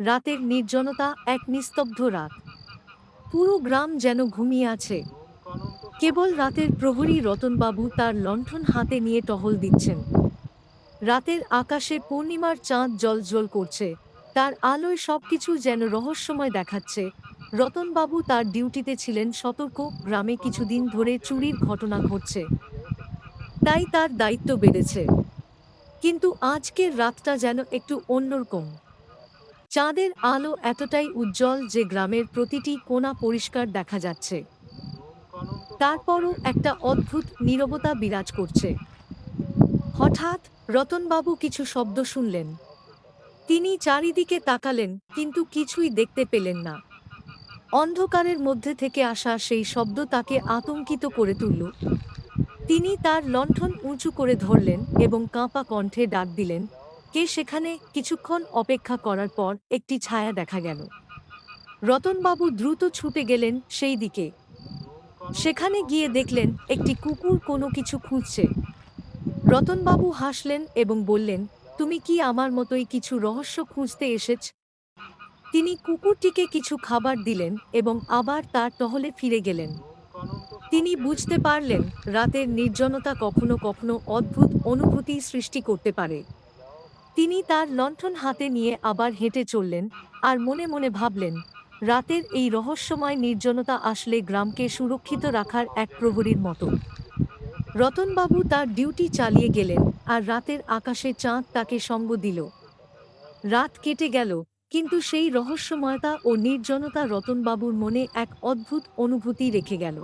রাতের নির্জনতা এক নিস্তব্ধ রাত। পুরো গ্রাম যেন ঘুমিয়ে আছে। কেবল রাতের প্রহরী রতনবাবু তার লণ্ঠন হাতে নিয়ে টহল দিচ্ছেন। রাতের আকাশে পূর্ণিমার চাঁদ জলজল করছে। তার আলোয় সবকিছু যেন রহস্যময় দেখাচ্ছে। রতনবাবু তার ডিউটিতে ছিলেন সতর্ক, গ্রামে কিছুদিন ধরে চুরির ঘটনা ঘটছে। তাই তার দায়িত্ব বেড়েছে। কিন্তু আজকের রাতটা যেন একটু অন্যরকম। চাঁদের আলো এতটাই উজ্জ্বল যে গ্রামের প্রতিটি কোণা পরিষ্কার দেখা যাচ্ছে। তারপরও একটা অদ্ভুত নীরবতা বিরাজ করছে। হঠাৎ রতনবাবু কিছু শব্দ শুনলেন। তিনি চারিদিকে তাকালেন, কিন্তু কিছুই দেখতে পেলেন না। অন্ধকারের মধ্যে থেকে আসা সেই শব্দ তাকে আতঙ্কিত করে তুলল। তিনি তার লণ্ঠন উঁচু করে ধরলেন এবং কাঁপা কণ্ঠে ডাক দিলেন কে সেখানে কিছুক্ষণ অপেক্ষা করার পর একটি ছায়া দেখা গেল। রতনবাবু দ্রুত ছুটে গেলেন সেই দিকে। সেখানে গিয়ে দেখলেন একটি কুকুর কোনো কিছু খুঁজছে। রতনবাবু হাসলেন এবং বললেন, তুমি কি আমার মতোই কিছু রহস্য খুঁজতে এসেছ? তিনি কুকুরটিকে কিছু খাবার দিলেন এবং আবার তার টহলে ফিরে গেলেন। তিনি বুঝতে পারলেন রাতের নির্জনতা কখনো কখনো অদ্ভুত অনুভূতি সৃষ্টি করতে পারে। তিনি তার লণ্ঠন হাতে নিয়ে আবার হেঁটে চললেন আর মনে মনে ভাবলেন, রাতের এই রহস্যময় নির্জনতা আসলে গ্রামকে সুরক্ষিত রাখার এক প্রহরীর মতো। রতনবাবু তার ডিউটি চালিয়ে গেলেন আর রাতের আকাশে চাঁদ তাকে সঙ্গ দিল। রাত কেটে গেল, কিন্তু সেই রহস্যময়তা ও নির্জনতা রতনবাবুর মনে এক অদ্ভুত অনুভূতি রেখে গেল।